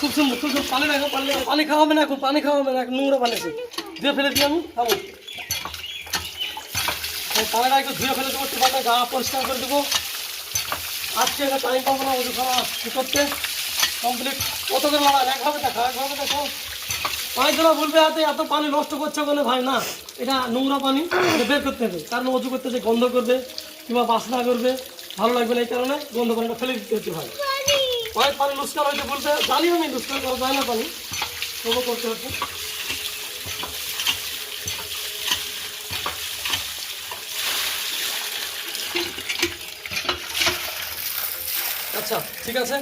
সুন্দর খুব পানি রাখো, পানি। পানি খাওয়াবে না এখন, পানি খাওয়াবে না এখন, নোংরা পানি আছে। দিয়ে ফেলে দিই আমি খাব। এই পানিটা ধুয়ে ফেলে দেবো, টিপাটা গা পরিষ্কার করে দেবো। আজকে একটা টাইম পাবো না, ওদের খাওয়া কি করতে? কমপ্লিট কত করে লড়াই একভাবে দেখো একভাবে দেখো। তোরা বলবে হাতে এত পানি নষ্ট করছে কেন ভাই? না, এটা নোংরা পানি বের করতে হবে। কারণ অজু করতে যে গন্ধ করবে, কিংবা বাসনা করবে, ভালো লাগবে না এই কারণে গন্ধ পানিটা ফেলে দিতে হচ্ছে ভাই। অনেক পানি লুস্কার হয়েছে বলতে জানি আমি লুস্কার করা, যায় না পানি। তবু করতে হচ্ছে। আচ্ছা ঠিক আছে?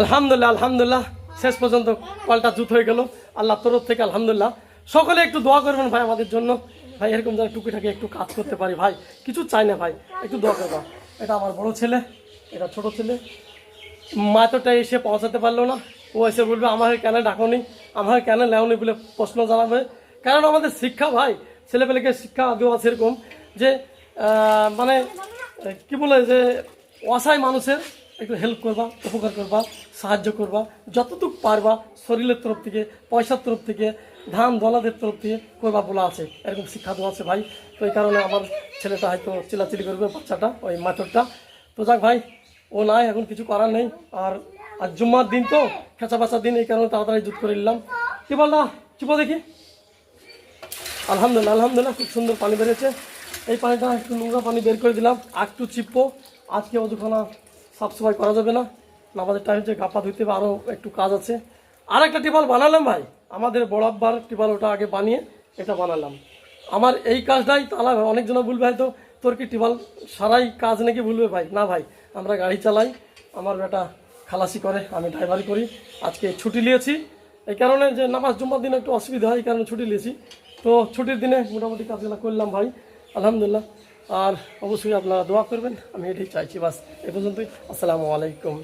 আলহামদুলিল্লাহ আলহামদুলিল্লাহ। শেষ পর্যন্ত কলটা জুত হয়ে গেল। আল্লাহ তরফ থেকে আলহামদুলিল্লাহ। সকলে একটু দোয়া করবেন ভাই আমাদের জন্য। ভাই, এরকম যেন টুকিটাকি একটু কাজ করতে পারি, ভাই, কিছু চাই না ভাই, একটু দোয়া করবা। এটা আমার বড় ছেলে, এটা ছোট ছেলে। মাত্রটা এসে পৌঁছাতে পারল না। ও এসে বলবে, আমাকে কেন ডাকনি? আমাকে কেন লেওনি? বলে প্রশ্ন জানাবে। কারণ আমাদের শিক্ষা ভাই, ছেলেপেলেকে শিক্ষা দেওয়া সেরকম যে মানে কি বলে যে, অসহায় মানুষের একটু হেল্প করবা, উপকার করবা, সাহায্য করবা, যতটুকু পারবা শরীরের তরফ থেকে, পয়সার তরফ থেকে, ধান, দলাদের তরফ থেকে করবা বলা আছে। এরকম শিক্ষা দেওয়া আছে ভাই। তো এই কারণে আমার ছেলেটা হয়তো চিলাচিলি করবে, বাচ্চাটা, ওই মাথরটা তো যাক ভাই ও নাই, এখন কিছু করার নেই। আর আর জুম্মার দিন তো খেঁচা বাচ্চার দিন, এই কারণে তাড়াতাড়ি জুত করে নিলাম। কি বললা? চিপো দেখি। আলহামদুলিল্লাহ আলহামদুলিল্লাহ, খুব সুন্দর পানি বেরিয়েছে। এই পানিটা একটু নোংরা পানি বের করে দিলাম, একটু চিপবো। আজকে অযুখানা সাফ সাফাই করা যাবে না। আমাদের টাইম হচ্ছে গাপা ধুইতে হবে আরও একটু কাজ আছে। আর একটা টিপাল বানালাম ভাই। আমাদের বড় আব্বার টিপাল ওটা আগে বানিয়ে এটা বানালাম। আমার এই কাজটাই তালা অনেকজন বলবে হয়তো তোর কি টিবাল সারাই কাজ নাকি ভুলবে ভাই? না ভাই, আমরা গাড়ি চালাই, আমার বেটা খালাসি করে, আমি ড্রাইভারি করি। আজকে ছুটি নিয়েছি, এই কারণে যে নামাজ জুম্মার দিনে একটু অসুবিধা হয়, এই কারণে ছুটি নিয়েছি। তো ছুটির দিনে মোটামুটি কাজগুলো করলাম ভাই, আলহামদুলিল্লাহ। আর অবশ্যই আপনারা দোয়া করবেন, আমি এটাই চাইছি, বাস, এ পর্যন্তই। আসসালামু আলাইকুম।